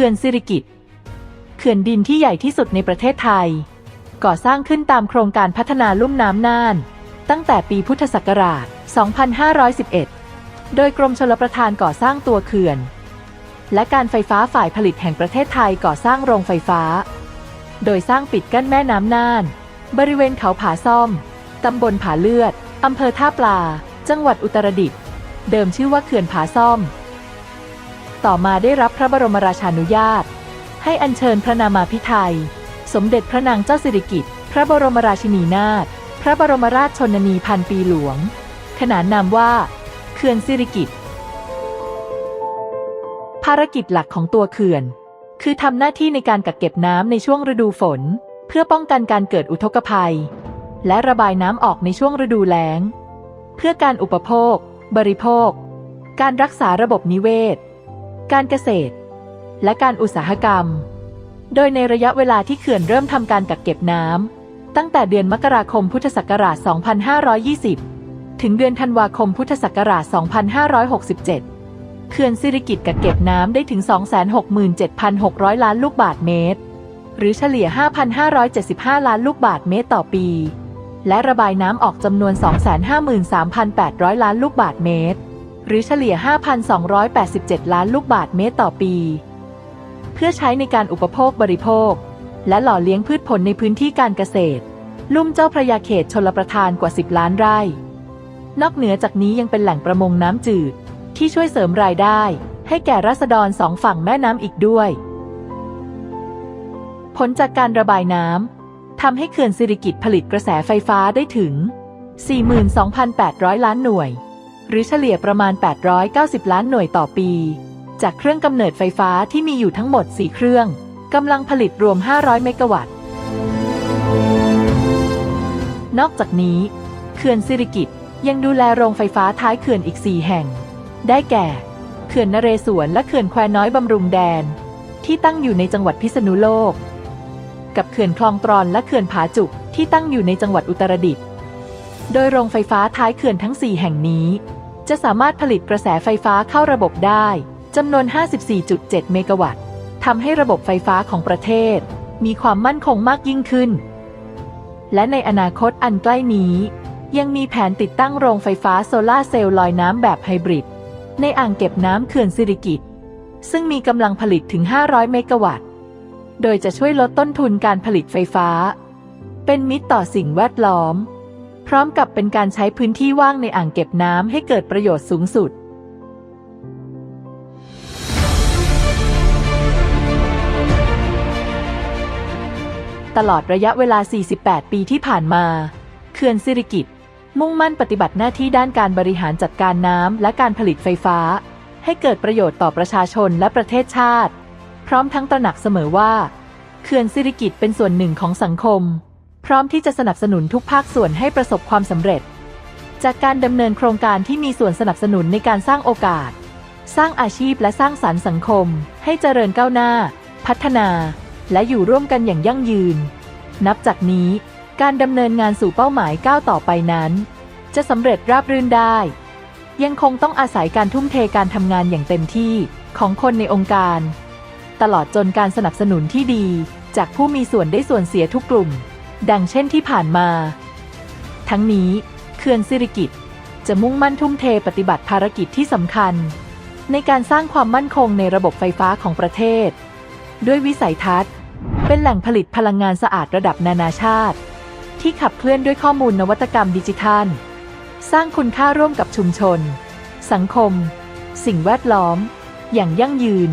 ขื่อนสิริกิตเขื่อนดินที่ใหญ่ที่สุดในประเทศไทย ก่อสร้างขึ้นตามโครงการพัฒนาลุ่มน้ำน่าน ตั้งแต่ปีพุทธศักราช 2511 โดยกรมชลประทานก่อสร้างตัวเขื่อน และการไฟฟ้าฝ่ายผลิตแห่งประเทศไทยก่อสร้างโรงไฟฟ้า โดยสร้างปิดกั้นแม่น้ำน่าน บริเวณเขาผาซ่อม ตำบลผาเลือด อำเภอท่าปลา จังหวัดอุตรดิตถ์ เดิมชื่อว่าเขื่อนผาซ่อม ต่อมาได้รับพระบรมราชานุญาต ให้อัญเชิญพระนามาพิไทย สมเด็จพระนางเจ้าสิริกิติ์พระบรมราชินีนาถพระบรมราชชนนีพันปีหลวง ขนานนามว่าเขื่อนสิริกิติ์ภารกิจหลักของตัวเขื่อน คือทำหน้าที่ในการกักเก็บน้ำในช่วงฤดูฝน เพื่อป้องกันการเกิดอุทกภัย และระบายน้ำออกในช่วงฤดูแล้ง เพื่อการอุปโภค บริโภค การรักษาระบบนิเวศ การเกษตร และการอุตสาหกรรม โดยในระยะเวลาที่เขื่อนเริ่มทำการกักเก็บน้ำตั้งแต่เดือนมกราคมพุทธศักราช 2520 ถึงเดือนธันวาคมพุทธศักราช 2567 เขื่อนสิริกิตกักเก็บน้ำได้ถึง 267,600 ล้านลูกบาศก์เมตร หรือเฉลี่ย 5,575 ล้านลูกบาศก์เมตรต่อปี และระบายน้ำออกจำนวน 253,800 ล้านลูกบาศก์เมตร หรือเฉลี่ย 5,287 ล้านลูกบาศก์เมตรต่อปี เพื่อใช้ในการอุปโภคบริโภค และหล่อเลี้ยงพืชผลในพื้นที่การเกษตร ลุ่มเจ้าพระยาเขตชลประทานกว่า 10 ล้านไร่ นอกเหนือจากนี้ยังเป็นแหล่งประมงน้ำจืด ที่ช่วยเสริมรายได้ ให้แก่ราษฎรสองฝั่งแม่น้ำอีกด้วย ผลจากการระบายน้ำทำให้เขื่อนสิริกิตผลิตกระแสไฟฟ้าได้ถึง 42,800 ล้านหน่วย หรือเฉลี่ยประมาณ 890 ล้านหน่วยต่อปี จากเครื่องกำเนิดไฟฟ้าที่มีอยู่ทั้งหมด 4 เครื่องกำลังผลิตรวม 500 เมกะวัตต์ นอกจากนี้ เขื่อนสิริกิตยังดูแลโรงไฟฟ้าท้ายเขื่อนอีก 4 แห่ง ได้แก่ เขื่อนนเรศวรและเขื่อนแควน้อยบำรุงแดน ที่ตั้งอยู่ในจังหวัดพิษณุโลก กับเขื่อนคลองตรอนและเขื่อนผาจุกที่ตั้งอยู่ในจังหวัดอุตรดิตถ์ โดยโรงไฟฟ้าท้ายเขื่อนทั้ง 4 แห่งนี้ จะสามารถผลิตกระแสไฟฟ้าเข้าระบบได้จำนวน 54.7 เมกะวัตต์ทำให้ระบบไฟฟ้าของประเทศ มีความมั่นคงมากยิ่งขึ้น และในอนาคตอันใกล้นี้ ยังมีแผนติดตั้งโรงไฟฟ้าโซลาเซลล์ลอยน้ำแบบไฮบริด ในอ่างเก็บน้ำเขื่อนสิริกิตซึ่งมีกำลังผลิตถึง 500 เมกะวัตต์ โดยจะช่วยลดต้นทุนการผลิตไฟฟ้า เป็นมิตรต่อสิ่งแวดล้อม พร้อมกับเป็นการใช้พื้นที่ว่างในอ่างเก็บน้ำให้เกิดประโยชน์สูงสุด ตลอดระยะเวลา 48 ปีที่ผ่านมาเขื่อนสิริกิตมุ่งมั่นปฏิบัติหน้าที่ด้านการบริหารจัดการน้ำและการผลิตไฟฟ้า ให้เกิดประโยชน์ต่อประชาชนและประเทศชาติ พร้อมทั้งตระหนักเสมอว่า เขื่อนสิริกิตเป็นส่วนหนึ่งของสังคม พร้อมที่จะสนับสนุนทุกภาคส่วนให้ประสบความสำเร็จ จากการดำเนินโครงการที่มีส่วนสนับสนุนในการสร้างโอกาส สร้างอาชีพและสร้างสรรค์สังคม ให้เจริญก้าวหน้า พัฒนา และอยู่ร่วมกันอย่างยั่งยืน นับจากนี้การดำเนินงานสู่เป้าหมายก้าวต่อไปนั้น จะสำเร็จราบรื่นได้ ยังคงต้องอาศัยการทุ่มเทการทำงานอย่างเต็มที่ของคนในองค์การ ตลอดจนการสนับสนุนที่ดี จากผู้มีส่วนได้ส่วนเสียทุกกลุ่ม ดังเช่นที่ผ่านมา ทั้งนี้เขื่อนสิริกิตจะมุ่งมั่นทุ่มเทปฏิบัติภารกิจที่สำคัญ ในการสร้างความมั่นคงในระบบไฟฟ้าของประเทศ ด้วยวิสัยทัศน์ เป็นแหล่งผลิตพลังงานสะอาดระดับนานาชาติ ที่ขับเคลื่อนด้วยข้อมูลนวัตกรรมดิจิทัล สร้างคุณค่าร่วมกับชุมชน สังคม สิ่งแวดล้อม อย่างยั่งยืน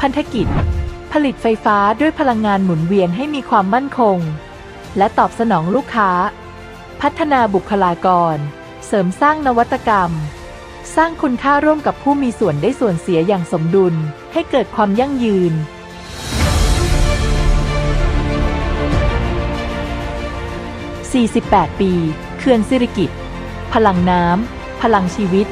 พันธกิจ ผลิตไฟฟ้าด้วยพลังงานหมุนเวียนให้มีความมั่นคง และตอบสนองลูกค้า พัฒนาบุคลากร เสริมสร้างนวัตกรรม สร้างคุณค่าร่วมกับผู้มีส่วนได้ส่วนเสียอย่างสมดุล ให้เกิดความยั่งยืน 48 ปี เขื่อนสิริกิติ์พลังน้ำ พลังชีวิต